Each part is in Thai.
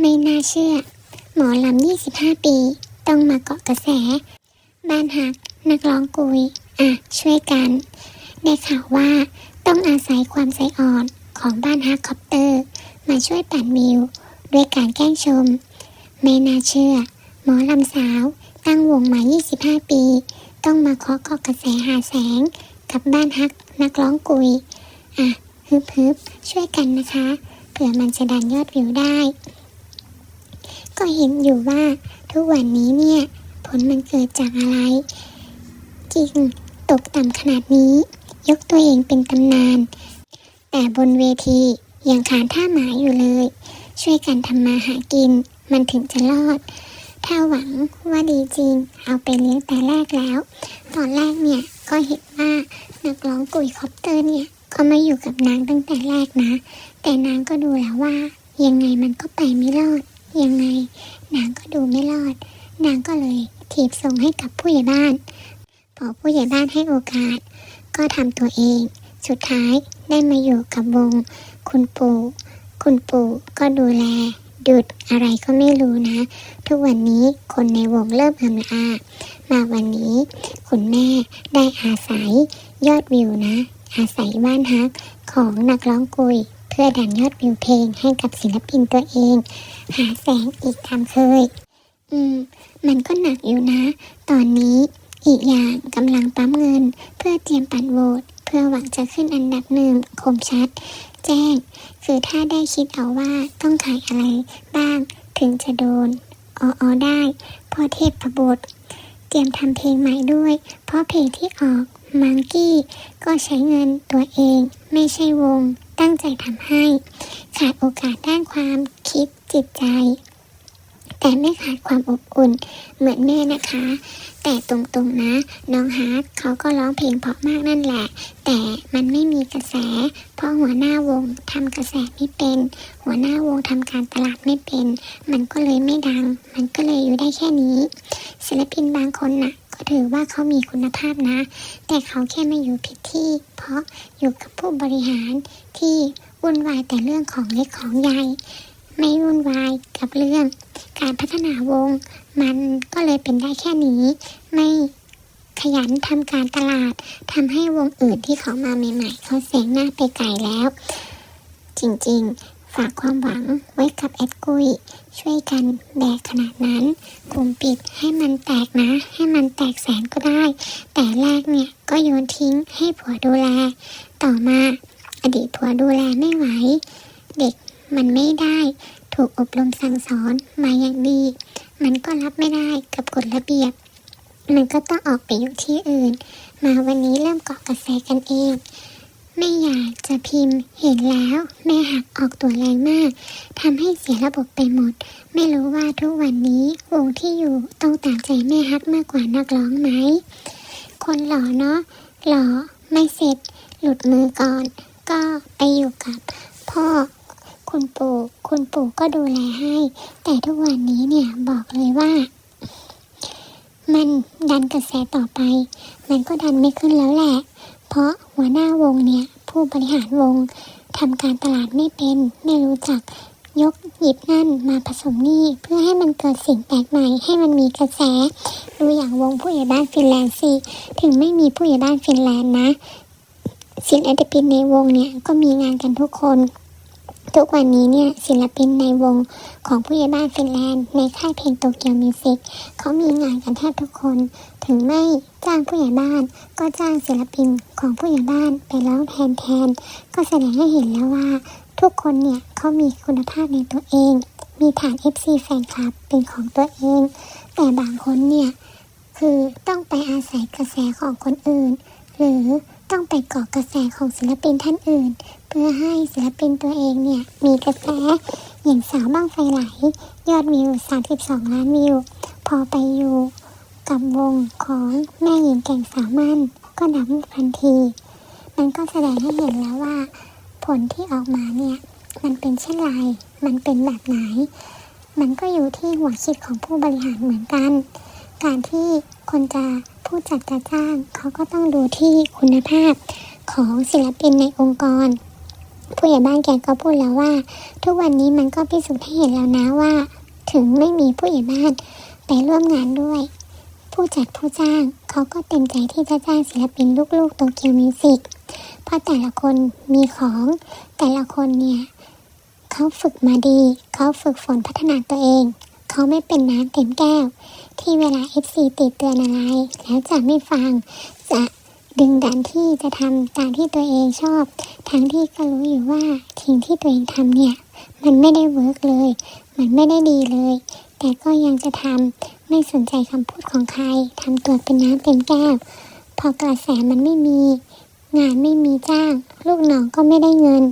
ไม่น่าเชื่อ หมอลำ 25 ปี ต้องมาเกาะกระแส บ้านหัก นักร้องกุย อะ ช่วยกัน ได้ข่าวว่าต้องอาศัยความใจอ่อนของบ้านฮักคอปเตอร์ มาช่วยปั่นวิว ด้วยการแกล้งชม ไม่น่าเชื่อ หมอลำสาว ตั้งวงมา 25 ปี ต้องมาเคาะเกาะกระแสหาแสง กับบ้านฮัก นักร้องกุย อะฮึบฮึบช่วยกันนะคะ เผื่อมันจะดันยอดวิวได้ ก็เห็นอยู่ว่าทุกวันนี้เนี่ย ผลมันเกิดจากอะไร จริงตกต่ำขนาดนี้ ยกตัวเองเป็นตำนาน แต่บนเวทียังขานท่าหมาอยู่เลย ช่วยกันทำมาหากิน มันถึงจะรอด ถ้าหวังว่าดีจริง เอาไปเลี้ยงแต่แรกแล้ว ตอนแรกเนี่ยก็เห็นว่านักร้องกุยคอปเตอร์เนี่ยก็มาอยู่กับนางตั้งแต่แรกนะ แต่นางก็ดูแล้วว่า ยังไงมันก็ไปไม่รอด ยังไง นางก็ดูไม่รอด นางก็เลยถีบส่งให้กับผู้ใหญ่บ้าน พอผู้ใหญ่บ้านให้โอกาส ก็ทำตัวเอง สุดท้ายได้มาอยู่กับวง คุณปู่คุณปู่ก็ดูแลดุดอะไรก็ไม่รู้นะ ทุกวันนี้คนในวงเริ่มเอือมลามาวันนี้ คุณแม่ได้อาศัยยอดวิวนะ อาศัยบ้านฮักของนักร้องกุย พื่อดันยอดวิวเพลงให้กับศิลปินตัวเอง หาแสงอีกตามเคย อืม มันก็หนักอยู่นะ ตอนนี้อีกอย่างกำลังปั๊มเงิน เพื่อเตรียมปั่นโหวตเพื่อหวังจะขึ้นอันดับหนึ่งคมชัด แจ้ง คือถ้าได้คิดเอาว่าต้องขายอะไรบ้าง ถึงจะโดนอออได้พ่อเทพประบทเตรียมทำเพลงใหม่ด้วย เพราะเพลงที่ออกมังกี้ก็ใช้เงินตัวเองไม่ใช่วง ตั้งใจทำให้ ขาดโอกาสด้านความคิดจิตใจ แต่ไม่ขาดความอบอุ่นเหมือนแม่นะคะ แต่ตรงๆนะ น้องฮาร์ดเขาก็ร้องเพลงเพราะมากนั่นแหละ แต่มันไม่มีกระแส เพราะหัวหน้าวงทำกระแสไม่เป็น หัวหน้าวงทำการตลาดไม่เป็น มันก็เลยไม่ดัง มันก็เลยอยู่ได้แค่นี้ ศิลปินบางคนน่ะ ถือว่าเขามีคุณภาพนะ แต่เขาแค่มาอยู่ผิดที่ เพราะอยู่กับผู้บริหารที่วุ่นวายแต่เรื่องของเล็กของใหญ่ไม่วุ่นวายกับเรื่อง การพัฒนาวง มันก็เลยเป็นได้แค่นี้ ไม่ขยันทำการตลาดทำให้วงอื่นที่เขามาใหม่ ๆ เขาเสงหน้าไปไกลแล้ว จริงๆ ฝากความหวังไว้กับแอดกุย ช่วยกันแบกขนาดนั้นกลุ่มปิดให้มันแตกนะ ให้มันแตกแสนก็ได้ แต่แรกเนี่ยก็โยนทิ้งให้ผัวดูแล ต่อมาอดีตผัวดูแลไม่ไหว เด็กมันไม่ได้ถูกอบรมสั่งสอนมาอย่างดี มันก็รับไม่ได้กับกฎระเบียบ มันก็ต้องออกไปอยู่ที่อื่น มาวันนี้เริ่มเกาะกระแสกันเอง ไม่อยากจะพิมพ์เห็นแล้ว แม่หักออกตัวแรงมากทำให้เสียระบบไปหมด ไม่รู้ว่าทุกวันนี้วงที่อยู่ต้องตามใจแม่ฮักมากกว่านักร้องไหม คนหล่อเนาะหล่อไม่เสร็จ หลุดมือก่อน ก็ไปอยู่กับ พ่อคุณปู่คุณปู่ก็ดูแลให้ แต่ทุกวันนี้เนี่ยบอกเลยว่า มันดันกระแสต่อไป มันก็ดันไม่ขึ้นแล้วแหละ ราะหัวหน้าวงเนี่ย ผู้บริหารวงทำการตลาดไม่เป็น ไม่รู้จักยกหยิบนั่นมาผสมนี่ เพื่อให้มันเกิดสิ่งแปลกใหม่ ให้มันมีกระแส ดูอย่างวงผู้ใหญ่บ้านฟินแลนด์สิถึงไม่มีผู้ใหญ่บ้านฟินแลนด์นะศิลปินในวงเนี่ยก็มีงานกันทุกคน ทุกวันนี้เนี่ยศิลปินในวงของผู้ใหญ่บ้านฟินแลนด์ในค่ายเพลงโตเกียวมิวสิกเขามีงานกันแทบทุกคน ถึงไม่จ้างผู้ใหญ่บ้าน ก็จ้างศิลปินของผู้ใหญ่บ้านไปร้องแทนแทน ก็แสดงให้เห็นแล้วว่า ทุกคนเนี่ยเขามีคุณภาพในตัวเอง มีฐาน FC แฟนคลับเป็นของตัวเอง แต่บางคนเนี่ยคือต้องไปอาศัยกระแสของคนอื่น หรือ ต้องไปเกาะกระแสของศิลปินท่านอื่น เพื่อให้ศิลปินตัวเองเนี่ย มีกระแสอย่างสาวบ้างไฟไหล ยอดวิว 32 ล้านวิว พอไปอยู่กับวงของแม่หญิงแก่งสาวมั่นก็ดับทันที มันก็แสดงให้เห็นแล้วว่า ผลที่ออกมาเนี่ย มันเป็นเช่นไร มันเป็นแบบไหน มันก็อยู่ที่หัวคิดของผู้บริหารเหมือนกัน การที่คนจะ ผู้จัดจะจ้างเขาก็ต้องดูที่คุณภาพของศิลปินในองค์กร ผู้ใหญ่บ้านแกก็พูดแล้วว่า ทุกวันนี้มันก็พิสูจน์ให้เห็นแล้วนะว่า ถึงไม่มีผู้ใหญ่บ้านไปร่วมงานด้วย ผู้จัดผู้จ้างเขาก็เต็มใจที่จะจ้างศิลปินลูกๆโตเกียวมิวสิกเพราะแต่ละคนมีของแต่ละคนเนี่ยเขาฝึกมาดี เขาฝึกฝนพัฒนาตัวเอง เขาไม่เป็นน้ำเต็มแก้ว ที่เวลา FC ติดเตือนอะไร แล้วจะไม่ฟัง จะดึงดันที่จะทำตามที่ตัวเองชอบ ทั้งที่ก็รู้อยู่ว่าสิ่งที่ตัวเองทำเนี่ย มันไม่ได้เวิร์กเลย มันไม่ได้ดีเลย แต่ก็ยังจะทำไม่สนใจคำพูดของใครทำตัวเป็นน้ำเต็มแก้ว พอกระแสมันไม่มี งานไม่มีจ้าง ลูกน้องก็ไม่ได้เงิน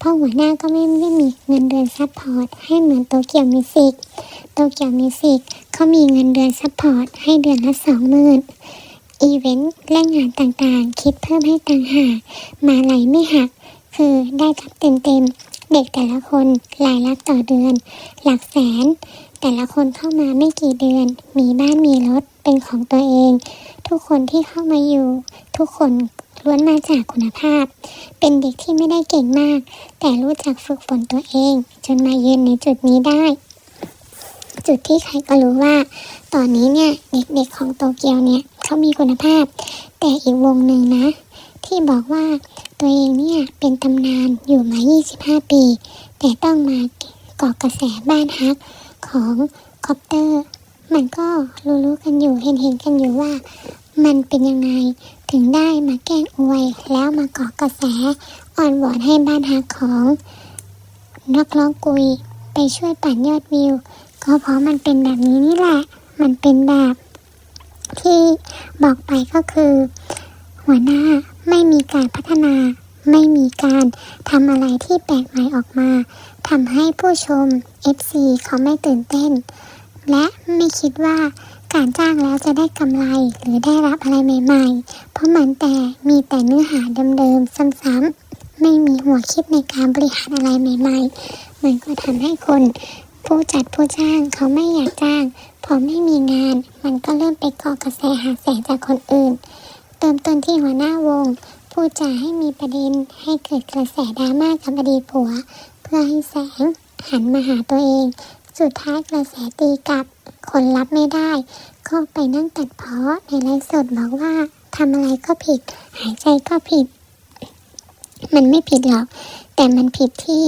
พ่อหัวหน้าก็ไม่ได้มีเงินเดือนซัพพอร์ตให้เหมือนโตเกียวมิวสิกโตเกียวมิวสิก เขามีเงินเดือนซัพพอร์ตให้เดือนละสองหมื่นอีเวนต์และงานต่างๆ คิดเพิ่มให้ต่างหากมาไหลไม่หัก คือได้รับเต็มๆ เด็กแต่ละคนรายรับต่อเดือน หลักแสน แต่ละคนเข้ามาไม่กี่เดือน มีบ้านมีรถเป็นของตัวเอง ทุกคนที่เข้ามาอยู่ ทุกคนล้วนมาจากคุณภาพ เป็นเด็กที่ไม่ได้เก่งมาก แต่รู้จักฝึกฝนตัวเอง จนมายืนในจุดนี้ได้ จุดที่ใครก็รู้ว่า ตอนนี้เนี่ยเด็กๆของโตเกียวเนี่ยเขามีคุณภาพ แต่อีกวงหนึ่งนะ ที่บอกว่าตัวเองเนี่ยเป็นตำนานอยู่มา 25 ปี แต่ต้องมาเกาะกระแสบ้านฮักของคอปเตอร์ มันก็รู้ๆกันอยู่เห็นๆกันอยู่ว่า มันเป็นยังไงถึงได้มาแกล้งอวยแล้วมาเกาะกระแสอ่อนวอนให้บ้านฮักของนักร้องกุยไปช่วยปั่นยอดวิว ก็เพราะมันเป็นแบบนี้นี่แหละ มันเป็นแบบที่บอกไปก็คือ หัวหน้าไม่มีการพัฒนา ไม่มีการทำอะไรที่แปลกใหม่ออกมาทำให้ผู้ชม FC เขาไม่ตื่นเต้น และไม่คิดว่าการจ้างแล้วจะได้กำไรหรือได้รับอะไรใหม่ ๆ เพราะมันแต่มีแต่เนื้อหาเดิมๆซ้ำๆไม่มีหัวคิดในการบริหารอะไรใหม่ ๆ มันก็ทำให้คน ผู้จัดผู้จ้างเขาไม่อยากจ้าง พอไม่มีงาน มันก็เริ่มไปก่อกระแสหาแสงจากคนอื่น เติมต้นที่หัวหน้าวงพูดจาให้มีประเด็นให้เกิดกระแสดราม่ากับอดีตผัว เพื่อให้แสงหันมาหาตัวเอง สุดท้ายกระแสตีกลับ คนรับไม่ได้ ก็ไปนั่งตัดเพาะในไลฟ์สดบอกว่าทำอะไรก็ผิด หายใจก็ผิด มันไม่ผิดหรอก แต่มันผิดที่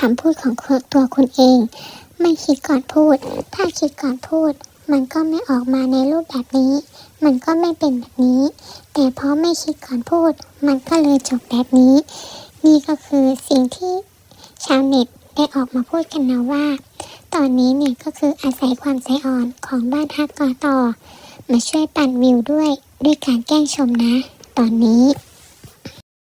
คำพูดของตัวคุณเอง ไม่คิดก่อนพูด ถ้าคิดก่อนพูด มันก็ไม่ออกมาในรูปแบบนี้ มันก็ไม่เป็นแบบนี้ แต่เพราะไม่คิดก่อนพูด มันก็เลยจบแบบนี้ นี่ก็คือสิ่งที่ชาวเน็ตได้ออกมาพูดกันนะว่า ตอนนี้เนี่ยก็คืออาศัยความใจอ่อนของบ้านฮักกอต่อ มาช่วยปั่นวิวด้วยด้วยการแกล้งชมนะ ตอนนี้